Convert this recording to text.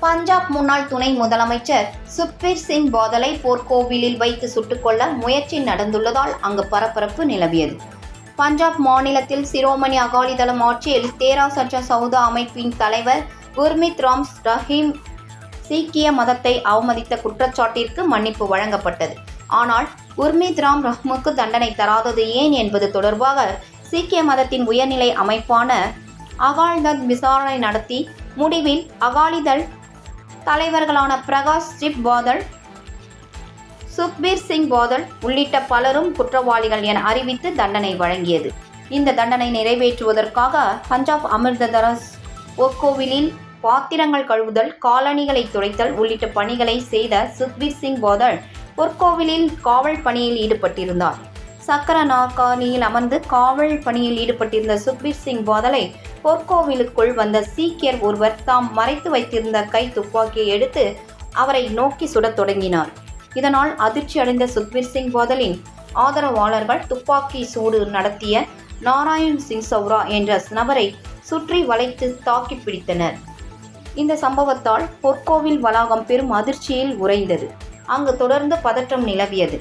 பஞ்சாப் முன்னாள் துணை முதலமைச்சர் சுக்வீர் சிங் பாதலை போர்க்கோவிலில் வைத்து சுட்டுக்கொள்ள முயற்சி நடந்துள்ளதால் அங்கு பரபரப்பு நிலவியது. பஞ்சாப் மாநிலத்தில் சிரோமணி அகாலிதளம் ஆட்சியில் தேரா சச்சா சவுதா அமைப்பின் தலைவர் குர்மித் ராம் ரஹீம் சீக்கிய மதத்தை அவமதித்த குற்றச்சாட்டிற்கு மன்னிப்பு வழங்கப்பட்டது. ஆனால் குர்மித் ராம் ரஹ்முக்கு தண்டனை தராதது ஏன் என்பது தொடர்பாக சீக்கிய மதத்தின் உயர்நிலை அமைப்பான அகால்தத் விசாரணை நடத்தி முடிவில் அகாலிதள் தலைவர்களான பிரகாஷ் ஜிப் பாதல் சுக்பீர் சிங் பாதல் உள்ளிட்ட பலரும் குற்றவாளிகள் என அறிவித்து தண்டனை வழங்கியது. இந்த தண்டனை நிறைவேற்றுவதற்காக பஞ்சாப் அமிர்தரஸ் ஒக்கோவிலில் பாத்திரங்கள் கழுவுதல் காலணிகளை துடைத்தல் உள்ளிட்ட பணிகளை செய்த சுக்பீர் சிங் பாதல் பொற்கோவிலில் காவல் பணியில் ஈடுபட்டிருந்தார். சக்கர நாற்காலியில் அமர்ந்து காவல் பணியில் ஈடுபட்டிருந்த சுக்பீர் சிங் பாதலை பொற்கோவிலுக்குள் வந்த சீக்கியர் ஒருவர் தாம் மறைத்து வைத்திருந்த கை துப்பாக்கியை எடுத்து அவரை நோக்கி சுடத் தொடங்கினார். இதனால் அதிர்ச்சி அடைந்த சுக்பீர் சிங் பாதலின் ஆதரவாளர்கள் துப்பாக்கி சூடு நடத்திய நாராயண் சிங் சௌரா என்ற நபரை சுற்றி வளைத்து தாக்கி பிடித்தனர். இந்த சம்பவத்தால் பொற்கோவில் வளாகம் பெரும் அதிர்ச்சியில் உறைந்தது. அங்கு தொடர்ந்து பதற்றம் நிலவியது.